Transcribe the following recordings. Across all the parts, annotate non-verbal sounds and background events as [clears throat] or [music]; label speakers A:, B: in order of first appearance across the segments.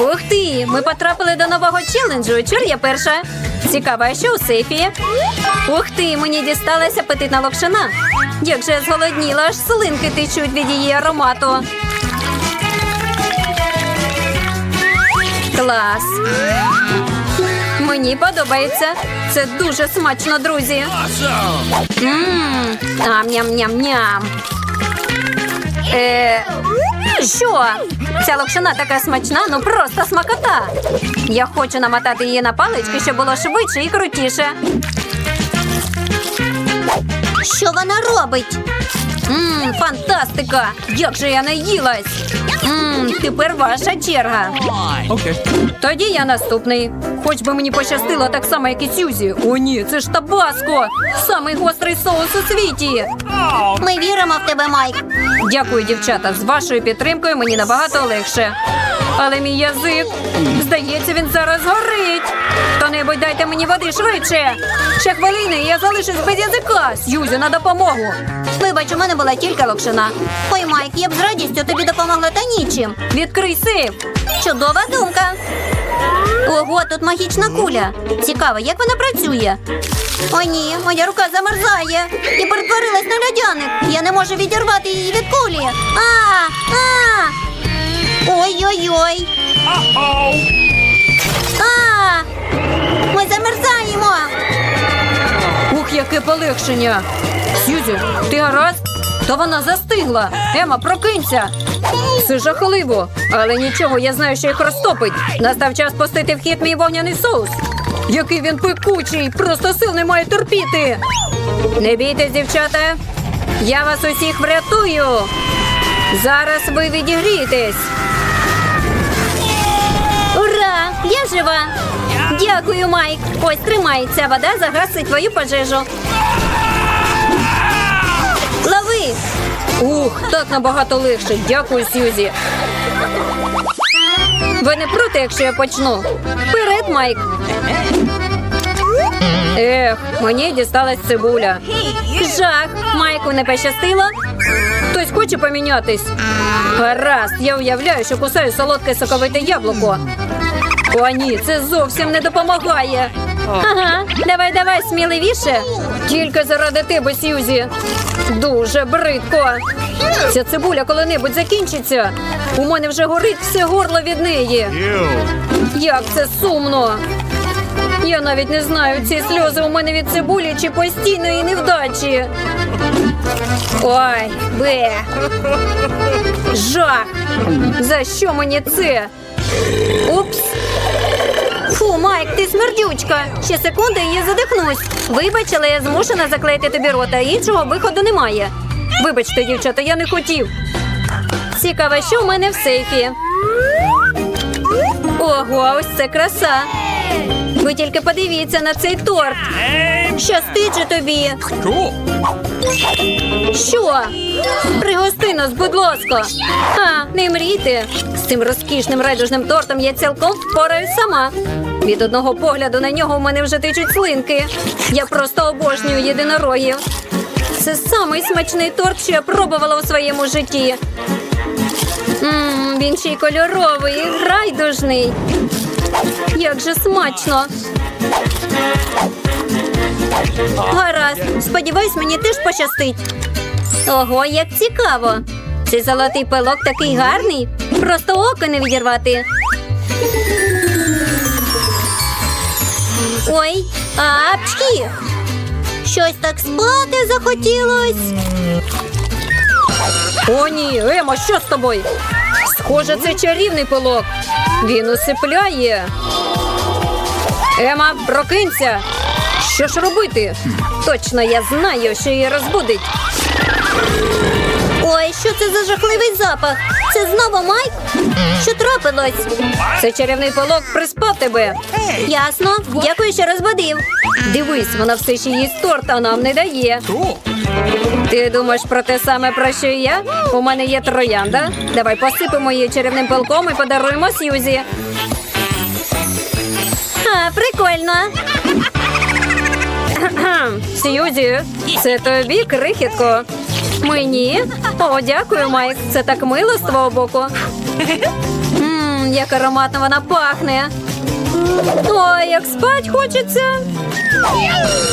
A: Ух ти! Ми потрапили до нового челенджу. Чур я перша. Цікаво, що у сейфі? Ух ти, мені дісталася апетитна локшина. Як же я зголодніла, аж слинки течуть від її аромату. Клас. Мені подобається. Це дуже смачно, друзі. Мм, ам-ням-ням-ням. Е, що? Ця локшина така смачна, ну просто смакота. Я хочу намотати її на палички, щоб було швидше і крутіше. Що вона робить? Мм, фантастика! Як же я наїлась! Ммм, тепер ваша черга.
B: Okay.
A: Тоді я наступний. Хоч би мені пощастило так само, як і Сюзі. О, ні, це ж табаско! Самий гострий соус у світі.
C: Ми віримо в тебе, Майк.
A: Дякую, дівчата. З вашою підтримкою мені набагато легше. Але мій язик, здається, він зараз горить. Хто-небудь дайте мені води швидше. Ще хвилини, і я залишусь без язика. Сюзі на допомогу.
C: Вибач, у мене була тільки локшина. Ой, Майк, я б з радістю тобі допомогла та нічим.
A: Відкрий сейф.
C: Чудова думка. Ого, тут магічна куля. Цікаво, як вона працює. О, ні, моя рука замерзає і перетворилась на льодяник. Я не можу відірвати її від кулі. А, а. Ой-ой-ой. А, ми замерзаємо.
A: Ух, яке полегшення. Сюзі, ти гаразд? То вона застигла. Ема, прокинься. Це жахливо. Але нічого, я знаю, що їх розтопить. Настав час пустити в хід мій вогняний соус. Який він пекучий, просто сил немає терпіти. Не бійтесь, дівчата. Я вас усіх врятую. Зараз ви відігрієтесь.
C: Ура! Я жива. Дякую, Майк. Ось тримай, ця вода загасить твою пожежу. Лови!
A: Ух, так набагато легше. Дякую, Сюзі. Ви не проти, якщо я почну? Вперед, Майк. Ех, мені дісталась цибуля. Жах, Майку не пощастило. Хтось хоче помінятись. Гаразд, я уявляю, що кусаю солодке соковите яблуко. О, ні, це зовсім не допомагає. Ага, давай, давай, сміливіше. Тільки заради тебе, Сюзі. Дуже бридко. Ця цибуля коли-небудь закінчиться. У мене вже горить все горло від неї. Як це сумно. Я навіть не знаю, ці сльози у мене від цибулі чи постійної невдачі. Ой, бе. Жах. За що мені це? Упс.
C: Фу, Майк, ти смердючка. Ще секунди і я задихнусь.
A: Вибач, але я змушена заклеїти тобі рота. Іншого виходу немає. Вибачте, дівчата, я не хотів. Цікаво, що в мене в сейфі. Ого, ось це краса. Ви тільки подивіться на цей торт.
C: Щастить же тобі.
B: Cool.
A: Що? Пригости нас, будь ласка. А, не мрійте. З цим розкішним райдужним тортом я цілком впораюсь сама. Від одного погляду на нього у мене вже течуть слинки. Я просто обожнюю єдинорогів. Це самий смачний торт, що я пробувала у своєму житті. Мм, він ще й кольоровий, і райдужний. Як же смачно.
C: Гаразд. Сподіваюсь, мені теж пощастить.
A: Ого, як цікаво. Цей золотий пилок такий гарний. Просто око не відірвати.
C: Ой, апчхі. Щось так спати захотілось.
A: О, ні, Ема, що з тобою? Схоже, це чарівний пилок. Він усипляє. Ема, прокинься. Що ж робити? Точно я знаю, що її розбудить.
C: Ой, що це за жахливий запах? Це знову Майк? Що трапилось?
A: Це чарівний пилок приспав тебе.
C: Ясно. Дякую, що розбудив.
A: Дивись, вона все ще їсть торт, а нам не дає. Ти думаєш про те саме, про що і я? У мене є троянда. Давай посипемо її чарівним пилком і подаруємо Сьюзі.
C: А, прикольно. [clears throat]
A: Сьюзі, це тобі крихітко. Мені? О, дякую, Майк. Це так мило з твого боку. Ммм, як ароматно вона пахне. Ой, як спать хочеться.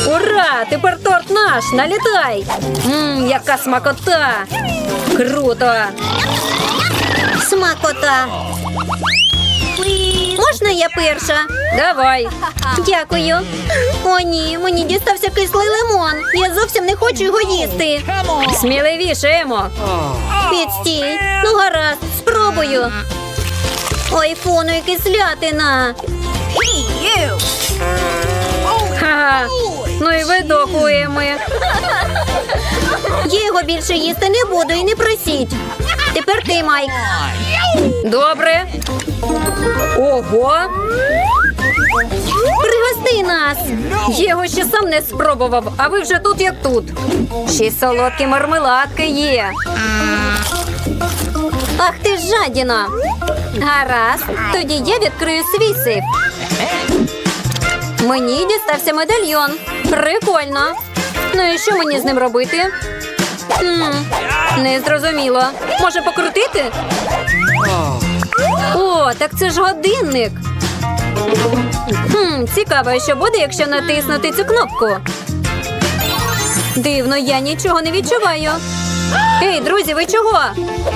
A: Ура! Тепер торт наш! Налітай! Ммм, яка смакота! Круто!
C: Смакота. Можна я перша?
A: Давай!
C: Дякую. О, ні, мені дістався кислий лимон. Я зовсім не хочу його їсти.
A: Сміливіше, Емо!
C: Відстій. Ну гаразд, спробую. Ой, фу, ну і кислятина.
A: Ха-ха! Ну і видок у
C: Я його більше їсти не буду і не просіть. Тепер ти, Майк.
A: Добре. Ого!
C: Пригости нас.
A: Я його ще сам не спробував, а ви вже тут як тут. Ще й солодкі мармеладки є.
C: Ах ти ж жадіна.
A: Гаразд, тоді я відкрию свій сейф. Мені дістався медальйон. Прикольно. Ну і що мені з ним робити? Хм, не зрозуміло. Може покрутити? О, так це ж годинник. Хм, цікаво, що буде, якщо натиснути цю кнопку. Дивно, я нічого не відчуваю. Ей, друзі, ви чого?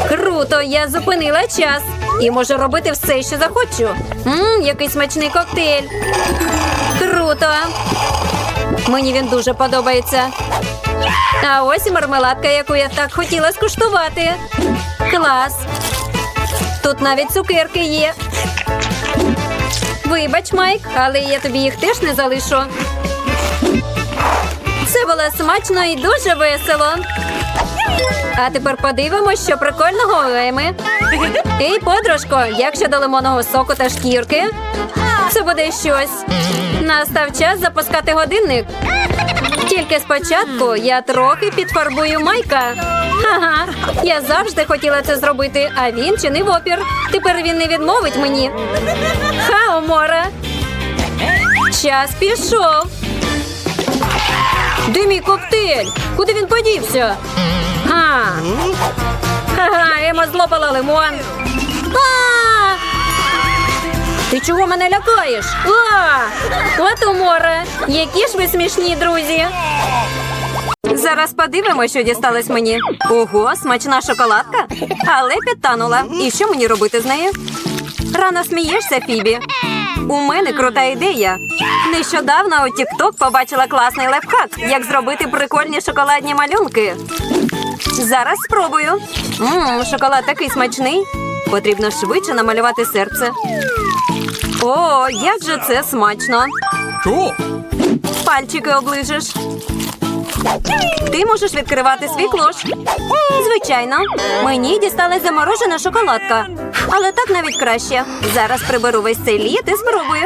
A: Круто, я зупинила час і можу робити все, що захочу. Мм, який смачний коктейль. Круто. Мені він дуже подобається. А ось і мармеладка, яку я так хотіла скуштувати. Клас. Тут навіть цукерки є. Вибач, Майк, але я тобі їх теж не залишу. Це було смачно і дуже весело. А тепер подивимось, що прикольного у Еми. Ей, подружко, як щодо лимонного соку та шкірки? Це буде щось. Настав час запускати годинник. Тільки спочатку я трохи підфарбую майка. Ага, я завжди хотіла це зробити, а він чинив опір. Тепер він не відмовить мені. Ха, Омора. Час пішов. Де мій коктейль? Куди він подівся? Ха. Ха-ха, Ема злопала лимон. Ти чого мене лякаєш? А! От умора. Які ж ви смішні, друзі. Зараз подивимося, що дісталось мені. Ого, смачна шоколадка. Але підтанула. І що мені робити з нею? Рано смієшся, Фібі. У мене крута ідея. Нещодавно у TikTok побачила класний лайфхак, як зробити прикольні шоколадні малюнки. Зараз спробую. Мм, шоколад такий смачний. Потрібно швидше намалювати серце. О, як же це смачно. Пальчики оближеш. Ти можеш відкривати свій клош. Звичайно, мені дісталась заморожена шоколадка. Але так навіть краще. Зараз приберу весь цей лід і спробую.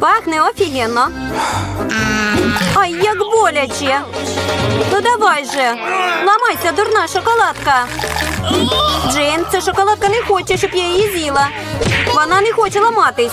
A: Пахне офігенно. Ай, як боляче. Ну давай же. Ламайся, дурна шоколадка. Джейн, ця шоколадка не хоче, щоб я її з'їла. Вона не хоче ламатись.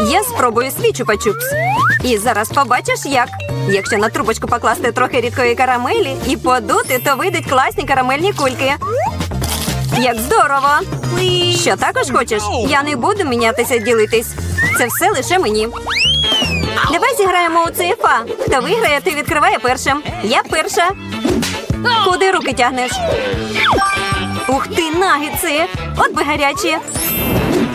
A: Я спробую свій чупа-чупс. І зараз побачиш, як. Якщо на трубочку покласти трохи рідкої карамелі і подути, то вийдуть класні карамельні кульки. Як здорово! Що також хочеш? Я не буду мінятися ділитись. Це все лише мені. Давай зіграємо у ЦФА. Хто виграє, ти відкриває першим. Я перша. Куди руки тягнеш? Ух ти, нагетси! От би гарячі.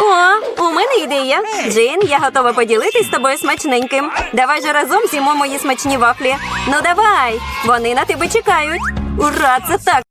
A: О, у мене ідея. Джин, я готова поділитись з тобою смачненьким. Давай же разом з'їмо мої смачні вафлі. Ну давай, вони на тебе чекають. Ура, це так